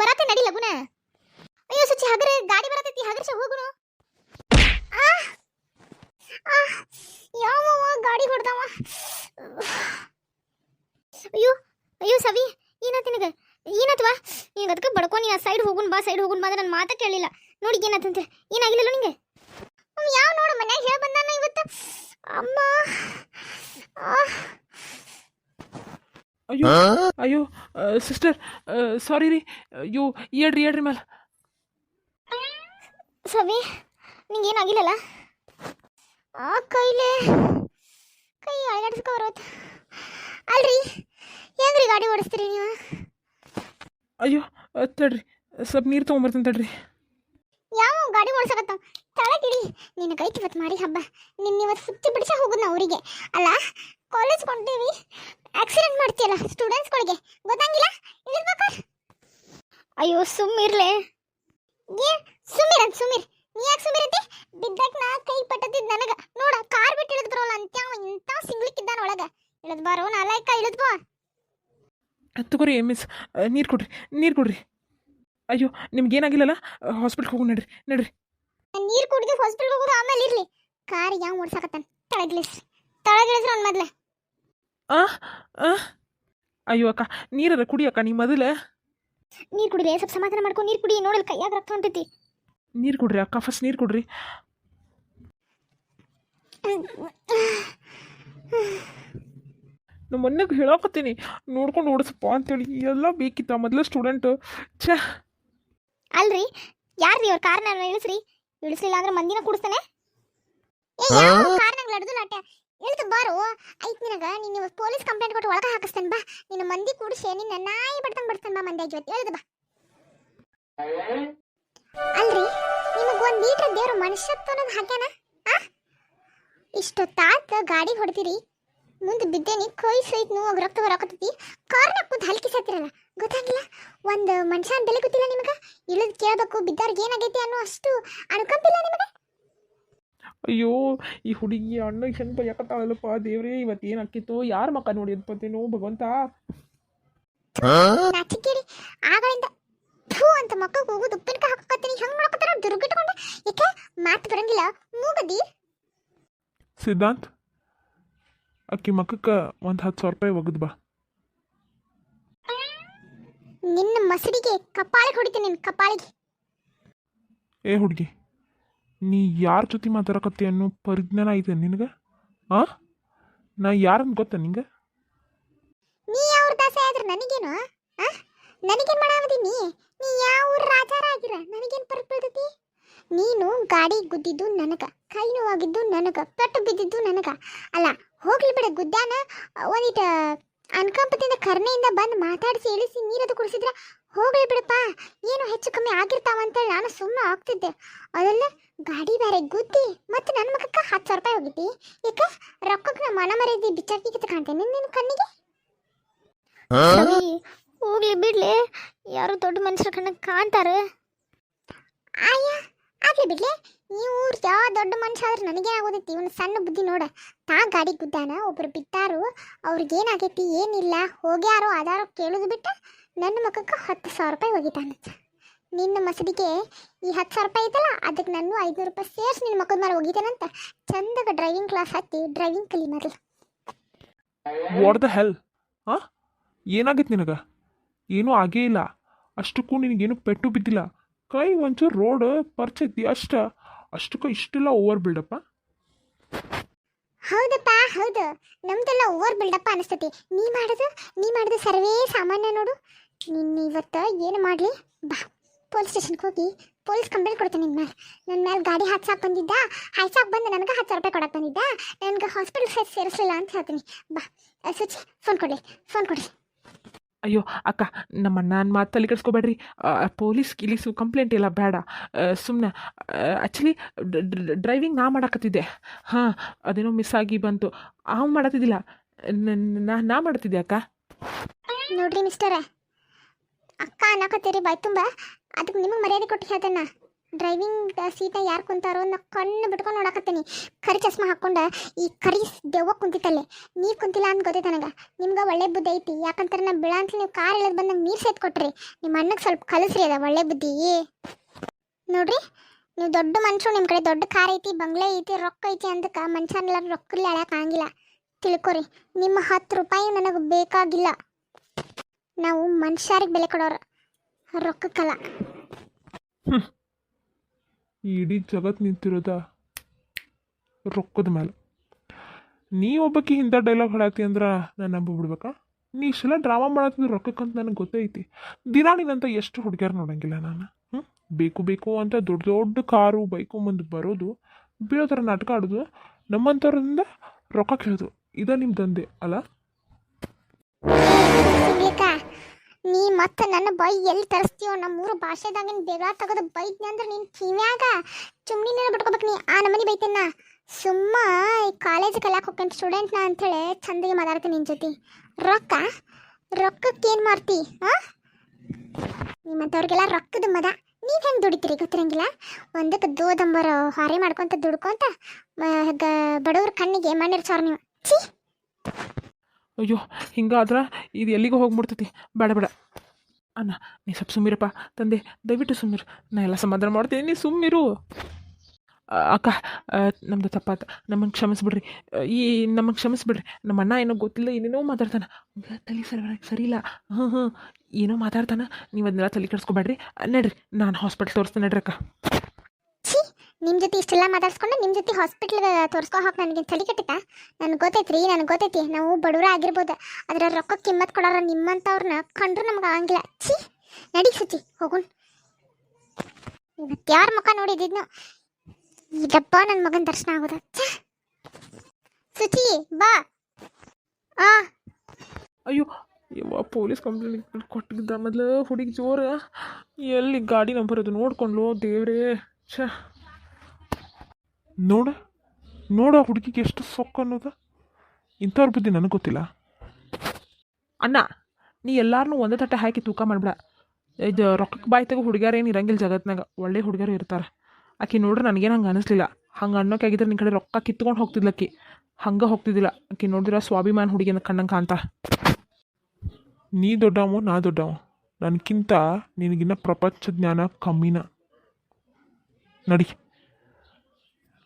ಬರತ್ತೆ ನಡಿ ಲಗುನ. ಅಯ್ಯೋ ಸಚಿ ಹಗರೆ ಗಾಡಿ ಬರತೈತಿ ಹಗರ್ಸ ಹೋಗುನು ಆ! ಆ! ಯಾವವ ಗಾಡಿ ಹೊಡ್ದವ. ಅಯ್ಯೋ ಅಯ್ಯೋ ಸವಿ ಏನಾತ ನಿನಗ? ಏನಾತವಾ ನಿನಗೆ ಅದಕ್ಕೆ ಬಡ್ಕೊ ನೀ ಆ ಸೈಡ್ ಹೋಗುನ್ ಬಾ ಸೈಡ್ ಹೋಗುನ್ ಬಾ ಅಂದ್ರೆ ನನ್ನ ಮಾತ ಕೇಳಿಲ್ಲ. ನೋಡಿ ಏನಾತಂತೆ ಏನಾಗಿಲ್ಲ ನಿಂಗೆ? ಯಾವ ನೋಡು ಮನ್ಯಾಗ ಹೇಳಿ ಬಂದಾನ ಇವತ್ತು. ಅಮ್ಮ ಆ. ಅಯ್ಯೋ. ಅಯ್ಯೋ ಸಿಸ್ಟರ್ ಸಾರಿ ರೀ. ಅಯ್ಯೋ ಹೇಳ್ರಿ ಹೇಳ್ರಿ ಮೇಲೆ ಸವಿ ನಿಂಗೇನಾಗಿಲ್ಲಲ್ಲ? ಆ ಕೈಲೇ ಕೈ ಅಳಗಾಡಿಸ್ಕೊ ಬರೋದು ಅಲ್ರಿ ಹೆಂಗ್ರಿ ಗಾಡಿ ಓಡಿಸ್ತೀರಿ ನೀವು? ಅಯ್ಯೋ ತಡ್ರಿ ಸ್ವಲ್ಪ ನೀರು ತೊಗೊಂಬರ್ತೀನಿ ತಡ್ರಿ. ಯಾವ ಗಾಡಿ ಓಡಿಸಕತ್ತ ತಳಗಿಡಿ ನಿನ್ನ ಕೈ ಇವತ್ತು ಮಾಡಿ ಹಬ್ಬ. ನಿನ್ನ ಇವತ್ತು ಸುತ್ತಿ ಬಿಡಿಸ ಹೋಗುದು ಅವರಿಗೆ ಅಲ್ಲ ಕಾಲೇಜ್ ಕೊಂಡೀವಿ ಆಕ್ಸಿಡೆಂಟ್ ಮಾಡ್ತೀಯಲ್ಲ ಸ್ಟೂಡೆಂಟ್ಸ್ಗಳಿಗೆ ಗೊತ್ತಂಗಿಲ್ಲ? ಇಳಿಸ್ಬೇಕ ಅಯ್ಯೋ ಸುಮ್ಮಿರ್ಲೆ ಏ ಸುಮೀರ್ ಅಂತ ಸುಮೀರ್. ನೀ ಯಾಕೆ ಸುಮ್ಮಿರತಿ ಬಿದ್ದಾಕ ನಾ ಕೈ ಪಟ್ಟದಿದ್ ನನಗೆ. ನೋಡ ಕಾರ್ ಬಿಟ್ಟು ಇಳಿದ್ ಬರೋಲ್ಲ ಅಂತ ಇಂಥ ಸಿಂಗ್ಲಿಕ್ಕಿದ್ದಾನ ಒಳಗ. ಇಳಿದ್ ಬಾರೋ ನಾಲಾಯ್ಕ ಇಳಿದ್ ಬಾ. ತಗೋರಿ ಮಿಸ್ ನೀರು ಕೊಡ್ರಿ ನೀರು ಕೊಡ್ರಿ. ಅಯ್ಯೋ ನಿಮ್ಗೆ ಏನಾಗಿಲ್ಲಲ್ಲ? ಹಾಸ್ಪಿಟ್ಲ್ಗೆ ಹೋಗಿ ನಡ್ರಿ ನಡ್ರಿ. ನೀರು ಕುಡಿದು ಹಾಸ್ಪಿಟಲ್ ಹೋಗೋದು ಆಮೇಲೆ ಇರ್ಲಿ. ಕಾರ್ ಯಾವ ಓಡ್ಸಕತ್ತಾನ? ತಳಗಿಳಿಸ್ರಿ ತಳಗಿಳಿಸ್ರಿ ಅವ್ನು ಮೊದ್ಲ. ಆ ಆ? ಅಯ್ಯೋ ಅಕ್ಕ ನೀರರ ಕುಡಿ ಅಕ್ಕ ನೀ ಮೊದಲ. ನೀರು ಕುಡಿದೆ ಸ್ವಲ್ಪ ಸಮಾಧಾನ ಮಾಡ್ಕೊಂಡು ನೀರು ಕುಡಿ ನೋಡಲ್ ಕೈಯಾಗ ರಕ್ತ ಹೊಂಟೈತಿ. ನೀರು ಕುಡ್ರಿ ಅಕ್ಕ ಫಸ್ಟ್ ನೀರು ಕುಡ್ರಿ. ನಮ್ಮ ಮೊನ್ನೆಗೆ ಹೇಳಾಕತ್ತೀನಿ ನೋಡ್ಕೊಂಡು ಓಡಿಸಪ್ಪ ಅಂತೇಳಿ ಎಲ್ಲ ಬೇಕಿತ್ತ ಮೊದಲ ಸ್ಟೂಡೆಂಟ್ ಛೇ. ಅಲ್ರಿ ಯಾರ್ರಿ ಅವ್ರ ಕಾರ್ನ ಇಳಿಸ್ರಿ ಇಳಿಸ್ಲಿಲ್ಲ ಅಂದ್ರೆ ಮಂದಿನ ಕೂಡಿಸ್ತಾನೆ? ಕಾರ್ನಾಗ ಲಡ್ದು ಲಾಟ ಇಳ್ದು ಬಾರು. ಐತ್ ನಿನಗ, ನೀನು ಪೊಲೀಸ್ ಕಂಪ್ಲೇಂಟ್ ಕೊಟ್ಟು ಒಳಗೆ ಹಾಕಿಸ್ತೇನೆ ಬಾ. ನಿನ್ನ ಮಂದಿ ಕೂಡಿಸಿ, ನಿನ್ನ ನಾಯಿ ಬಡ್ತಂಗ್ ಬಡ್ತಾನೆ ಬಾ ಮಂದಿ ಜೊತೆ. ಇಳಿದು ಬಾ. ಅಲ್ರಿ, ನಿಮಗೆ ಒಂದ್ ಲೀಟರ್ ದೇವ್ರ ಮನುಷ್ಯತ್ವ ಅನ್ನೋದು ಹಾಕ್ಯಾನ ಇಷ್ಟು ತಾತ ಗಾಡಿ ಹೊಡ್ತೀರಿ ಮುಂದೆ ಬಿದ್ದೇನಿ, ಕೈ ಸಹಿತ ನೋವು ರಕ್ತ ಬರಾಕತ್ತೈತಿ ಕಾರ್ನಾಗ ಕೂತ್ ಹಲ್ಕಿಸತ್ತಿರಲ್ಲ, ಗೊತ್ತಾಗಿಲ್ಲ? ಒಂದು ಮನುಷ್ಯನ ಬೆಲೆ ಗೊತ್ತಿಲ್ಲ ನಿಮಗೆ? ಇಳಿದು ಕೇಳಬೇಕು, ಬಿದ್ದವ್ರಿಗೆ ಏನಾಗೈತಿ ಅನ್ನೋ ಅಷ್ಟು ಅನುಕಂಪಿಲ್ಲ ನಿಮಗೆ? ಅಯ್ಯೋ ಈ ಹುಡುಗಿ ಅಣ್ಣ ಹೆಣ್ ಯಾಕತ್ತಾಳಲ್ಲಪ್ಪ ದೇವ್ರಿ ಇವತ್ತು ಏನು ಆಕಿತ್ತು ಯಾರ ಮಕ್ಕ ನೋಡಿ ಅನ್ಪತ್ತೇನೋ ಭಗವಂತ? ನಾಚಿಕೇರಿ ಆಗಳಿಂದ ಥೂ ಅಂತ ಮಕ್ಕ ಹೋಗು ದುಪ್ಪಿನಕ ಹಾಕತ್ತೀನಿ ಹೆಂಗ್ ಮಾಡ್ಕೊತಾರ ದುರ್ಗಿಟ್ಕೊಂಡು. ಯಾಕೆ ಮಾತು ಬರಂಗಿಲ್ಲ. ಮೂಗದಿ? ಸಿದ್ಧಾಂತ್ ಅಕ್ಕಿ ಮಕ್ಕಕ್ಕೆ ಒಂದು ಹತ್ತು ಸಾವಿರ ರೂಪಾಯಿ ಒಗದ್ ಬಾ. ನಿನ್ನ ಮಸಡಿಗೆ ಕಪಾಳಿಗೆ ಹೊಡಿತೀನಿ ನಿನ್ನ ಕಪಾಳಿಗೆ. ಏ ಹುಡುಗಿ ನೀ ಯಾರ ಜೊತೆ ಮಾತಾಡಕತ್ತಿ ಅನ್ನೋ ಪರಿಜ್ಞಾನ ಐತೆ ನಿನಗೆ? ಆ? ನಾ ಯಾರಂತ ಗೊತ್ತಾ ನಿಂಗೆ? ನೀ ಅವ್ರ ದಾಸ ಆದ್ರೆ ನನಗೇನು? ನನಗೇನ್ ಮಾಡಾವದಿ ನೀ? ಯಾವ ರಾಜಾರಾಗಿರ ರಾಜಾರ ನನಗೇನ್ ಪರಕ್ ನೀನು ಗಾಡಿ ಗುದ್ದಿದ್ದು ನನಗ, ಕೈ ನೋವಾಗಿದ್ದು ನನಗ, ಪೆಟ್ಟು ಬಿದ್ದಿದ್ದು ನನಗ. ಅಲ್ಲ, ಹೋಗ್ಲಿ ಬಿಡ, ಗುದ್ದಾನ, ಒಂದಿಟ ಅನ್ಕಂಪದಿಂದ ಕರ್ಣೆಯಿಂದ ಬಂದು ಮಾತಾಡಿಸಿ, ಇಳಿಸಿ, ನೀರದು ಕುಡಿಸಿದ್ರ ಹೋಗ್ಲಿ ಬಿಡಪ್ಪ. ಏನು ಹೆಚ್ಚು ಕಮ್ಮಿ ಆಗಿರ್ತಾವಂತೇಳಿ ನಾನು ಸುಮ್ಮನೆ ಆಗ್ತಿದ್ದೆ. ಅದೆಲ್ಲ ಗಾಡಿ ಬೇರೆ ಗುದ್ದಿ ಮತ್ತೆ ನನ್ನ ಮಗಕ್ಕೆ ಹತ್ತು ಸಾವಿರ ರೂಪಾಯಿ ಹೋಗಿದ್ದಿ. ಈಗ ರೊಕ್ಕಕ್ಕೆ ನಾ ಮನ ಮರೆಯದಿ ಬಿಚ್ಚಾಕಿ ಕಾಣ್ತೇನೆ ನಿನ್ನ ಕಣ್ಣಿಗೆ? ಹೋಗ್ಲಿ ಬಿಡ್ಲಿ. ಯಾರು ದೊಡ್ಡ ಮನುಷ್ಯರ ಕಣ್ಣ ಕಾಣ್ತಾರೆ. ಆಯ ಆಗ್ಲಿ ಬಿಡ್ಲಿ. ನೀವು ಯಾವ ದೊಡ್ಡ ಮನುಷ್ಯ ಆದ್ರೆ ನನಗೆ ಆಗೋದೈತಿ. ಇವನು ಸಣ್ಣ ಬುದ್ಧಿ ನೋಡ. ತಾ ಗಾಡಿ ಗುದ್ದಾನ ಒಬ್ರು ಬಿಟ್ಟಾರು ಅವ್ರಿಗೇನಾಗೈತಿ? ಏನಿಲ್ಲ. ಹೋಗ್ಯಾರೋ ಅದಾರೋ ಕೇಳೋದು ಬಿಟ್ಟ ನನ್ನ ಮುಖಕ್ಕೆ ಹತ್ತು ಸಾವಿರ ರೂಪಾಯಿ ಹೋಗಿತಾನ ನಿನ್ನ ಮಸದಿಗೆ ಈ ಹತ್ತು ಸಾವಿರ ರೂಪಾಯಿ ಐತಲ್ಲ ಅದಕ್ಕೆ ನಾನು ಐದುನೂರು ರೂಪಾಯಿ ಸೇರಿಸಿ ನಿನ್ನ ಮಕ್ಕದ ಮೇಲೆ ಹೋಗಿದ್ದೇನಂತ ಚಂದಾಗ ಡ್ರೈವಿಂಗ್ ಕ್ಲಾಸ್ ಹತ್ತಿ ಡ್ರೈವಿಂಗ್ ಕಲಿ ಮೊದಲು ವಾಟ್ ದ ಹೆಲ್ ಹಾ ಏನಾಗಿತ್ತು ನಿನಗೆ? ಏನೂ ಆಗೇ ಇಲ್ಲ. ಅಷ್ಟಕ್ಕೂ ನಿನಗೇನು ಪೆಟ್ಟು ಬಿದ್ದಿಲ್ಲ. ಕೈ ಒಂಚೂರು ರೋಡ್ ಪರ್ಚೈತಿ ಅಷ್ಟ. ಅಷ್ಟಕ್ಕೂ ಇಷ್ಟೆಲ್ಲ ಓವರ್ ಬಿಲ್ಡಪ್ಪ ಹೌದಪ್ಪ ಹೌದು. ನಮ್ದೆಲ್ಲ ಓವರ್ ಬಿಲ್ಡಪ್ಪ ಅನಿಸ್ತತಿ. ನೀ ಮಾಡೋದು ನೀ ಮಾಡೋದು ಸರ್ವೇ ಸಾಮಾನ್ಯ ನೋಡು. ನಿನ್ನ ಇವತ್ತು ಏನು ಮಾಡಲಿ? ಬಾ ಪೊಲೀಸ್ ಸ್ಟೇಷನ್ಗೆ ಹೋಗಿ ಪೊಲೀಸ್ ಕಂಪ್ಲೇಂಟ್ ಕೊಡ್ತೀನಿ ನಿನ್ನ ಮೇಲೆ ನನ್ನ ಮೇಲೆ ಗಾಡಿ ಹಾಕ್ಸಾಕ್ ಬಂದಿದ್ದ ಹಾಯ್ಸಾಕ್ ಬಂದು ನನಗೆ ಹತ್ತು ಸಾವಿರ ರೂಪಾಯಿ ಕೊಡಕ್ಕೆ ಬಂದಿದ್ದ ನನಗೆ ಹಾಸ್ಪಿಟಲ್ ಸೈಡ್ ಸೇರಿಸಲಿಲ್ಲ ಅಂತ ಹೇಳ್ತೀನಿ. ಬಾ ಸುಚಿ ಫೋನ್ ಕೊಡಿ ಫೋನ್ ಕೊಡಿ ಅಯ್ಯೋ ಅಕ್ಕ ನಮ್ಮ ನಾನು ಮಾತು ತಲೆ ಕೆಡಿಸ್ಕೋಬೇಡ್ರಿ. ಪೊಲೀಸ್ ಗಿಲೀಸು ಕಂಪ್ಲೇಂಟ್ ಇಲ್ಲ ಬೇಡ. ಸುಮ್ಮನೆ ಆ್ಯಕ್ಚುಲಿ ಡ್ರೈವಿಂಗ್ ನಾ ಮಾಡಕತ್ತಿದ್ದೆ. ಹಾಂ ಅದೇನೋ ಮಿಸ್ ಆಗಿ ಬಂತು. ಅವ್ನು ಮಾಡತ್ತಿದ್ದಿಲ್ಲ. ನಾ ನಾ ಮಾಡ್ತಿದ್ದೆ ಅಕ್ಕ. ನೋಡ್ರಿ ಮಿಸ್ಟರ ಅಕ್ಕ ಅನ್ನಕತ್ತೀರಿ ಬಾಯ್ ತುಂಬ. ಅದಕ್ಕೆ ನಿಮಗೆ ಮರ್ಯಾದೆ ಕೊಟ್ಟು ಹೇಳ್ತೇನೆ ಡ್ರೈವಿಂಗ್ ಸೀಟ ಯಾರು ಕುಂತಾರೋ ನಾ ಕಣ್ಣು ಬಿಟ್ಕೊಂಡು ನೋಡಕತ್ತೀನಿ. ಕರಿ ಚಸ್ಮಾ ಹಾಕೊಂಡ ಈ ಕರಿ ದೆವ್ವ ಕುಂತಿತ್ತಲ್ಲೇ. ನೀರು ಕುಂತಿಲ್ಲ ಅಂತ ಗೊತ್ತೈತೆ ನನಗೆ. ನಿಮ್ಗೆ ಒಳ್ಳೆ ಬುದ್ಧಿ ಐತಿ. ಯಾಕಂತಾರೆ ನಾ ಬಿಳ ಅಂತ ನೀವು ಕಾರ್ ಇಲ್ಲದ ಬಂದಂಗೆ ನೀರು ಸೇತ್ ಕೊಟ್ರಿ. ನಿಮ್ಮ ಅಣ್ಣಗೆ ಸ್ವಲ್ಪ ಕಲಿಸ್ರಿ ಅದ, ಒಳ್ಳೆ ಬುದ್ಧಿ. ನೋಡ್ರಿ, ನೀವು ದೊಡ್ಡ ಮನುಷ್ಯರು ನಿಮ್ಮ ಕಡೆ ದೊಡ್ಡ ಕಾರ್ ಐತಿ, ಬಂಗ್ಲೆ ಐತಿ, ರೊಕ್ಕ ಐತಿ ಅಂದಕ್ಕೆ ಮನುಷ್ಯನೆಲ್ಲ ರೊಕ್ಕಲ್ಲಿ ಅಳ್ಯಾಕ ಆಗಿಲ್ಲ ತಿಳ್ಕೊರಿ, ನಿಮ್ಮ ಹತ್ತು ರೂಪಾಯಿ ನನಗೆ ಬೇಕಾಗಿಲ್ಲ. ನಾವು ಮನುಷ್ಯರಿಗೆ ಬೆಲೆ ಕೊಡೋರು ರೊಕ್ಕಕ್ಕಲ್ಲ. ಈ ಇಡೀ ಜಗತ್ತು ನಿಂತಿರೋದ ರೊಕ್ಕದ ಮೇಲೆ ನೀ ಒಬ್ಬಕ್ಕೆ ಇಂಥ ಡೈಲಾಗ್ ಹೇಳತ್ತಿ ಅಂದ್ರೆ ನಾನು ನಂಬ ಬಿಡ್ಬೇಕಾ? ನೀ ಇಷ್ಟೆಲ್ಲ ಡ್ರಾಮಾ ಮಾಡತ್ತಿದ್ದು ರೊಕ್ಕಕ್ಕಂತ ನನಗೆ ಗೊತ್ತೈತಿ. ದಿನ ನೀನಂತ ಎಷ್ಟು ಹುಡುಗಿಯರು ನೋಡಂಗಿಲ್ಲ ನಾನು. ಹ್ಞೂ ಬೇಕು ಬೇಕು ಅಂತ ದೊಡ್ಡ ದೊಡ್ಡ ಕಾರು ಬೈಕು ಮುಂದೆ ಬರೋದು ಬೀಳೋ ಥರ ನಾಟಕ ಆಡೋದು ನಮ್ಮಂಥವ್ರಿಂದ ರೊಕ್ಕ ಕೇಳೋದು. ಇದ ನಿಮ್ಮ ದಂಧೆ ಅಲ್ಲ? ಮತ್ತೆ ನನ್ನ ಬೈ ಎಲ್ಲಿ ತರಿಸ್ತೀಯೋ? ನಮ್ಮೂರು ಭಾಷೆದಾಗಿನ ಬೇಗ ತಗೋದು ಬೈದ್ನಿ ಅಂದ್ರೆ ನೀನು ಕಿವ್ಯಾಗ? ಚುಮ್ನಿನ ಬಿಟ್ಕೋಬೇಕು ನೀ. ಆ ನಮನಿ ಬೈತೇನ ಸುಮ್ಮ ಈ ಕಾಲೇಜ್ ಕಲ್ಯಾಕ ಹೋಗ್ತೇನೆ ಸ್ಟೂಡೆಂಟ್ನ ಅಂಥೇಳಿ ಚಂದಿಗೆ ಮಾತಾಡ್ತೀನಿ ನಿನ್ನ ಜೊತೆ. ರೊಕ್ಕ? ರೊಕ್ಕಕ್ಕೆ ಏನು ಮಾಡ್ತಿ? ಹಾಂ ನಿಮ್ಮಂಥವ್ರಿಗೆಲ್ಲ ರೊಕ್ಕದ ಮದ. ನೀವು ಹೆಂಗೆ ದುಡಿತೀರಿ ಗೊತ್ತಿರಂಗಿಲ್ಲ? ಒಂದಕ್ಕೆ ದೋದಂಬರ ಹಾರಿ ಮಾಡ್ಕೊಂತ ದುಡ್ಕೊಂತ ಬಡವ್ರ ಕಣ್ಣಿಗೆ ಮಣ್ಣಿರ್ಸೋರು ನೀವು. ಛೀ! ಅಯ್ಯೋ, ಹಿಂಗಾದ್ರೆ ಇದು ಎಲ್ಲಿಗೂ ಹೋಗ್ಬಿಡ್ತೈತಿ. ಬೇಡ ಬೇಡ. ಅಣ್ಣ, ನೀ ಸ್ವಲ್ಪ ಸುಮ್ಮಿರಪ್ಪ. ತಂದೆ, ದಯವಿಟ್ಟು ಸುಮ್ಮಿರು. ನಾ ಎಲ್ಲ ಸಮಾಧಾನ ಮಾಡ್ತೀನಿ. ನೀ ಸುಮ್ಮಿರು. ಅಕ್ಕ ನಮ್ದು ತಪ್ಪಾತ. ನಮ್ಮನ್ನು ಕ್ಷಮಿಸ್ಬಿಡ್ರಿ. ಈ ನಮಗೆ ಕ್ಷಮಿಸ್ಬಿಡ್ರಿ. ನಮ್ಮ ಅಣ್ಣ ಏನೋ ಗೊತ್ತಿಲ್ಲ, ಏನೇನೋ ಮಾತಾಡ್ತಾನೆ. ತಲೆ ಸರಿ ಸರಿ ಇಲ್ಲ. ಹ್ಞೂ ಹ್ಞೂ ಏನೋ ಮಾತಾಡ್ತಾನೆ. ನೀವು ಅದನ್ನೆಲ್ಲ ತಲೆ ಕೆಡಿಸ್ಕೊಬೇಡ್ರಿ. ನಡ್ರಿ, ನಾನು ಹಾಸ್ಪಿಟ್ಲ್ ತೋರಿಸ್ತೇನೆ. ನಡ್ರಕ್ಕ ನಿಮ್ಮ ಜೊತೆ ಇಷ್ಟೆಲ್ಲ ಮಾತಾಡ್ಸ್ಕೊಂಡು ನಿಮ್ಮ ಜೊತೆ ಹಾಸ್ಪಿಟ್ಲ್ಗೆ ತೋರಿಸ್ಕೋ ಹಾಕಿ ನನಗೆ ತಲೆ ಕೆಟ್ಟ ನನಗೆ ಗೊತ್ತೈತಿ ರೀ ನನಗೆ ಗೊತ್ತೈತಿ. ನಾವು ಬಡವ್ರ ಆಗಿರ್ಬೋದು. ಅದರ ರೊಕ್ಕ ಕಿಮ್ಮತ್ ಕೊಡೋರ ನಿಮ್ಮಂಥವ್ರನ್ನ ಕಂಡ್ರು ನಮ್ಗೆ ಆಗಂಗಿಲ್ಲ. ಛೀ! ನಡಿ ಸುಚಿ, ಹೋಗೋಣ. ಇವತ್ತು ಯಾರ ಮುಖ ನೋಡಿದ್ನು ಇದಪ್ಪ ನನ್ನ ಮಗನ ದರ್ಶನ ಆಗೋದ. ಸುಚಿ, ಬಾ. ಆ. ಅಯ್ಯೋ, ಯವ್ವ, ಪೊಲೀಸ್ ಕಂಪ್ಲೇಂಟ್ ಕೊಟ್ಟಿದ್ದ ಮೊದಲು ಹುಡುಗಿ ಜೋರು. ಎಲ್ಲಿ ಗಾಡಿ ನಂಬರ್ ಅದು ನೋಡ್ಕೊಂಡ್ಲು ದೇವ್ರೇ. ಛ! ನೋಡ ನೋಡ ಹುಡುಗಿಗೆ ಎಷ್ಟು ಸೊಕ್ಕ ಅನ್ನೋದು? ಇಂಥವ್ರ ಬುದ್ಧಿ ನನಗೆ ಗೊತ್ತಿಲ್ಲ. ಅಣ್ಣ, ನೀ ಎಲ್ಲಾರನ್ನೂ ಒಂದೇ ತಟ್ಟೆ ಹಾಕಿ ತೂಕ ಮಾಡ್ಬೇಡ. ಇದು ರೊಕ್ಕಕ್ಕೆ ಬಾಯಿ ತೆಗೋ ಏನು ಇರಂಗಿಲ್ಲ ಜಗತ್ನಾಗ ಒಳ್ಳೆ ಹುಡುಗಿಯರು ಇರ್ತಾರೆ. ಆಕಿ ನೋಡ್ರಿ ನನಗೇನು ಹಂಗೆ ಅನಿಸ್ಲಿಲ್ಲ. ಹಂಗೆ ಅನ್ನೋಕೆ ಆಗಿದ್ರೆ ನಿನ್ನ ಕಡೆ ರೊಕ್ಕ ಕಿತ್ಕೊಂಡು ಹೋಗ್ತಿದ್ಲಕ್ಕಿ ಹಂಗೆ ಹೋಗ್ತಿದ್ದಿಲ್ಲ. ಆಕಿ ನೋಡಿದ್ರೆ ಸ್ವಾಭಿಮಾನ ಹುಡುಗಿನ ಕಣ್ಣಂಗೆ ಕಾಣ್ತಾ. ನೀ ದೊಡ್ಡವ, ನಾ ದೊಡ್ಡವ. ನನಗಿಂತ ನಿನಗಿನ್ನ ಪ್ರಪಂಚ ಜ್ಞಾನ ಕಮ್ಮಿನ. ನಡಿ.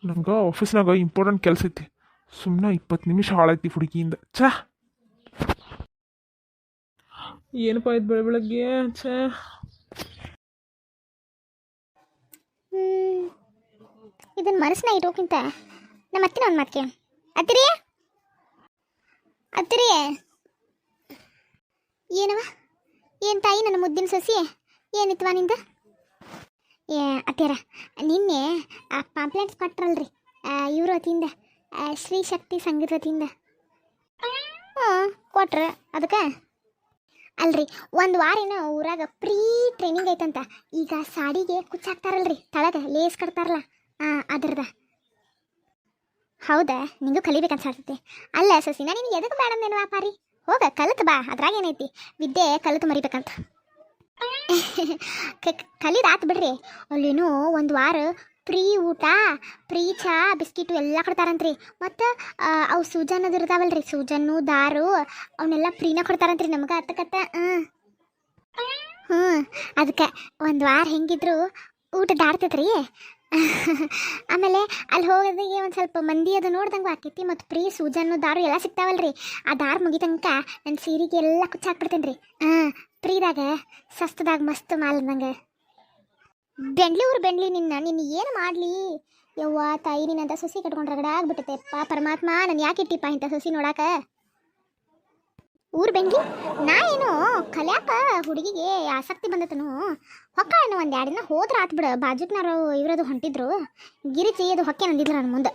ನಂಗೆ ಆಫೀಸ್ನಾಗ ಇಂಪಾರ್ಟೆಂಟ್ ಕೆಲಸ ಐತಿ. ಸುಮ್ಮನೆ ಇಪ್ಪತ್ತು ನಿಮಿಷ ಹಾಳೈತಿ ಹುಡುಗಿಯಿಂದ. ಛ! ಏನಪ್ಪ ಇದು ಬೆಳ ಬೆಳಗ್ಗೆ? ಛ. ಇದನ್ನ ಮನಸ್ಸಿನ ಇಡೋಕ್ಕಿಂತ ನಮ್ಮ ಅತ್ತಿನ ಒಂದು ಮಾತು ಅತ್ತಿರಿ? ಅತ್ತಿರಿ? ಏನವ ಏನು ತಾಯಿ ನನ್ನ ಮುದ್ದಿನ ಸಸಿ? ಏನಿತ್ವ ನಿಂದ? ಏ, ಅತ್ತಿಯರ, ನಿನ್ನೆ, ಆ ಪಾಂಪ್ಲೆಟ್ಸ್ ಕೊಟ್ರಲ್ರಿ ಇವ್ರ ವತಿಯಿಂದ ಶ್ರೀ ಶಕ್ತಿ ಸಂಗೀತ ವತಿಯಿಂದ ಹ್ಞೂ ಕೊಟ್ರ, ಅದಕ್ಕೆ? ಅಲ್ರಿ, ಒಂದು ವಾರ ಏನೋ ಊರಾಗ ಪ್ರೀ ಟ್ರೈನಿಂಗ್ ಐತಂತ, ಈಗ ಸಾಡಿಗೆ ಕುಚ್ಚಾಕ್ತಾರಲ್ರಿ ತಳಗ ಲೇಸ್ ಕಟ್ತಾರಲ್ಲ ಅದ್ರದ ಹೌದಾ, ನಿಂಗೂ ಕಲಿಬೇಕಂತ ಸಾಡ್ತೈತಿ ಅಲ್ಲ ಸಸಿನ, ನಿನಗೆ ಎದಕ್ಕೆ ಬೇಡ ವ್ಯಾಪಾರಿ? ಹೋಗ, ಕಲಿತು ಬಾ ಅದ್ರಾಗ ಏನೈತಿ ವಿದ್ಯೆ ಕಲಿತು ಮರಿಬೇಕಂತ. ಕಲಿದಾತ್ ಬಿಡ್ರಿ. ಅಲ್ಲೇನೋ ಒಂದು ವಾರ ಫ್ರೀ ಊಟ, ಫ್ರೀ ಚಾ, ಬಿಸ್ಕಿಟು ಎಲ್ಲ ಕೊಡ್ತಾರಂತ್ರಿ. ಮತ್ತು ಅವು ಸೂಜನ್ ಅದು ಇರ್ತಾವಲ್ರಿ. ಸೂಜನ್ನು ದಾರು ಅವನ್ನೆಲ್ಲ ಫ್ರೀನ ಕೊಡ್ತಾರಂತ್ರಿ ನಮ್ಗೆ ಅತ್ತಕತ್ತ ಹ್ಞೂ ಅದಕ್ಕೆ ಒಂದು ವಾರ ಹೆಂಗಿದ್ರು ಊಟ ದಾಡ್ತೈತ್ರಿ ಆಮೇಲೆ ಅಲ್ಲಿ ಹೋಗೋದಿಗೆ ಒಂದು ಸ್ವಲ್ಪ ಮಂದಿ ಅದು ನೋಡ್ದಂಗೆ ಆಕೈತಿ ಮತ್ತು ಫ್ರೀ ಸೂಜನ್ನು ದಾರು ಎಲ್ಲ ಸಿಗ್ತಾವಲ್ರಿ. ಆ ದಾರು ಮುಗಿತಂಕ ನನ್ನ ಸೀರೆಗೆ ಎಲ್ಲ ಕುಚ್ಚಾಕ್ಬಿಡ್ತೇನೆ ರೀ ಹಾಂ ಪ್ರೀದಾಗ, ಸಸ್ತದಾಗ ಮಸ್ತ್ ಮಾಲ್ದಂಗೆ. ಬೆಂಗ್ಳೂರು ಬೆಂಗ್ಳಿ ನಿನ್ನ ನಿನ್ನ ಏನು ಮಾಡಲಿ? ಯವ್ವ ತಾಯಿ ನಿನ್ನಂತ ಸೊಸಿ ಕಟ್ಕೊಂಡು ರಗಡ ಆಗ್ಬಿಟ್ಟೈತೆ ಪಾ, ಪರಮಾತ್ಮ, ನಾನು ಯಾಕೆ ಇಟ್ಟಿಪ್ಪ ಇಂಥ ಸೊಸಿ ನೋಡಾಕ? ಊರು ಬೆಂಗಿ ನಾ ಏನು ಕಲ್ಯಾಕ ಹುಡುಗಿಗೆ ಆಸಕ್ತಿ ಬಂದತನು. ಹೊಕ್ಕ ಒಂದು ಎರಡು ದಿನ ಹೋದ್ರ ಆತ್ ಬಿಡು. ಬಾಜುಕ್ನಾರು ಇವ್ರದು ಹೊಂಟಿದ್ರು. ಗಿರಿಚಿ ಅದು ಹೊಕ್ಕೆ ನಂದಿದ್ರು ನನ್ನ ಮುಂದೆ.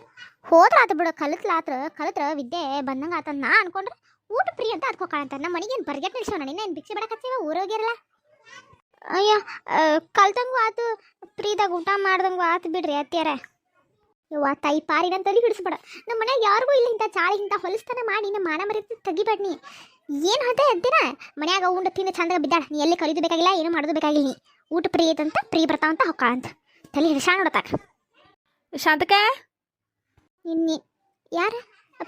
ಹೋದ್ರ ಆತು ಬಿಡು. ಕಲಿತ್ಲಾತ್ರ, ಕಲಿತ್ರ ವಿದ್ಯೆ ಬಂದಂಗೆ ಆತ ನಾ ಅನ್ಕೊಂಡ್ರೆ ಊಟ ಫ್ರೀ ಅಂತ ಅದ್ಕೊಕ ಅಂತ ನಮ್ಮ ಮನೆಗೆ ಏನು ಬರ್ಗೆಟ್ ನಿಲ್ಸೋ ನಾನು ಏನು ಭಿಕ್ಷೆ ಬಿಡಕತ್ತೀವ ಊರೋಗಿರಲ್ಲ ಅಯ್ಯ ಕಲ್ತಂಗೂ ಆತು. ಫ್ರೀದಾಗ ಊಟ ಮಾಡ್ದಂಗೂ ಆತು ಬಿಡ್ರಿ ಅತ್ಯಾರ ಯವ್ವ, ತಾಯಿ ಪಾರಿ ನಾನು ತಲೆ ಹಿಡಿಸ್ಬೇಡ ನಮ್ಮ ಮನೆಗೆ ಯಾರಿಗೂ ಇಲ್ಲ ಇಂಥ ಚಾಳಿ ಇಂಥ ಹೊಲಸ್ತನ ಮಾಡಿ, ನಮ್ಮ ಮಾನ ಮರ್ಯಾದೆ ತೆಗಿಬೇಡ ಏನು ಅಂತ ಇದ್ದೀನ ಮನ್ಯಾಗ ಉಂಡ ತಿಂದು ಚಂದಾಗ ಬಿದ್ದಾಳ. ನೀ ಎಲ್ಲಿ ಕಲಿದು ಬೇಕಾಗಿಲ್ಲ ಏನು ಮಾಡೋದು ಬೇಕಾಗಿಲ್ಲ ನೀ. ಊಟ ಪ್ರೀ ಐತಂತ ಫ್ರೀ ಬರ್ತಾವಂತ ಹೊಕ್ಕಾಳಂತ ತಲೆ ಹಿಡಿಸಾ ನೋಡತ್ತಾಕ ಶಾಂತಕ ನಿನ್ನೆ ಯಾರ?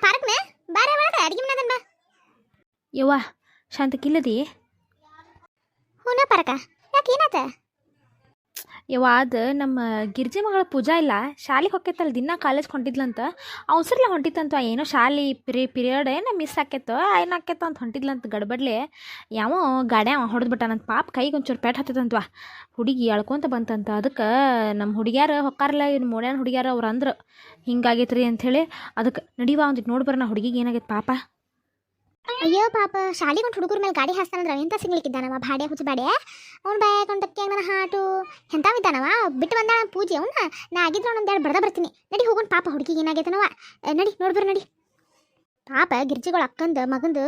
ಪಾರ್ಕ್ನ? ಬಾರೇ ಮಾಡ ಅಡಿಗೆ ಮನೆ ಬಾ. ಯವ್ವ ಶಾಂತಕಿಲ್ಲದಿ ಹೂನ ಪಾರ್ಕ ಯಾಕೆ ಏನಾತ? ಯವ್ವ ಅದು ನಮ್ಮ ಗಿರ್ಜಿ ಮಗಳ ಪೂಜಾ ಇಲ್ಲ, ಶಾಲೆಗೆ ಹೊಕ್ಕೈತಲ್ಲ ದಿನ ಕಾಲೇಜ್ ಹೊಂಟಿದ್ಲಂತ. ಅವಸರ್ಲ ಹೊಂಟಿತ್ತಂತ ಏನೋ ಶಾಲೆ ಪಿರಿ ಪಿರಿಯಡ್ ಏನೋ ಮಿಸ್ ಆಕೈತೋ ಏನು ಆಕೈತೋ ಅಂತ ಹೊಂಟಿದ್ಲಂತ ಗಡಬಡ್ಲೆ. ಯಾವ ಗಾಡ್ಯಾವ ಹೊಡೆದ್ಬಿಟ್ಟಾನಂತ ಪಾಪ ಕೈಗೆ ಒಂಚೂರು ಪೇಟ್ ಹತ್ತದಂತವ ಹುಡುಗಿ ಅಳ್ಕೊಂತ ಬಂತಂತ, ಅದಕ್ಕೆ ನಮ್ಮ ಹುಡುಗ್ಯಾರ ಹೊಕ್ಕಾರಲ್ಲ ಇವ್ನು ಮೋಡ್ಯಾನ ಹುಡುಗ್ಯಾರ ಅವ್ರು ಅಂದ್ರೆ. ಹಿಂಗಾಗೈತ್ರಿ ಅಂಥೇಳಿ ಅದಕ್ಕೆ ನಡಿವಾ ಒಂದಿಟ್ಟು ನೋಡಿ ಬರೋಣ ಹುಡುಗಿಗೆ ಏನಾಗೈತೆ ಪಾಪ. ಅಯ್ಯೋ ಪಾಪ ಶಾಲೆಗೆ ಒಂದು ಹುಡುಗರ ಮೇಲೆ ಗಾಡಿ ಹಾಸ್ತಾನಂದ್ರೆ ಎಂತ ಸಿಗ್ಲಿಕ್ಕಿದ್ದಾನವ ಬಾಡೆ ಹುಚ್ಚು ಬಾಡೆ ಅವ್ನು ಬಾಯ್ ಕೊಂಡಕ್ಕೆ ನನ್ನ ಹಾಟು. ಎಂತಾವಿದ್ದಾನವ ಬಿಟ್ಟು ಬಂದ ಪೂಜೆ ಅವ್ನ? ನಾ ಆಗಿದ್ರೆ ಎರಡು ಬಡ್ದ ಬರ್ತೀನಿ. ನಡಿ ಹೋಗೋಣ ಪಾಪ ಹುಡುಗಿಗೆ ಏನಾಗೈತನವ? ನಡಿ, ನೋಡ್ಬರ್ ನಡಿ. ಪಾಪ ಗಿರ್ಜಿಗಳು ಅಕ್ಕಂದು ಮಗಂದು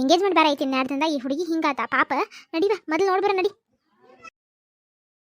ಎಂಗೇಜ್ಮೆಂಟ್ ಬೇರೆ ಐತಿ ದಿನದಾಗ ಈ ಹುಡುಗಿ ಹಿಂಗಾತ. ಪಾಪ ನಡಿವ ಮೊದಲು ನೋಡ್ಬರ ನಡಿ.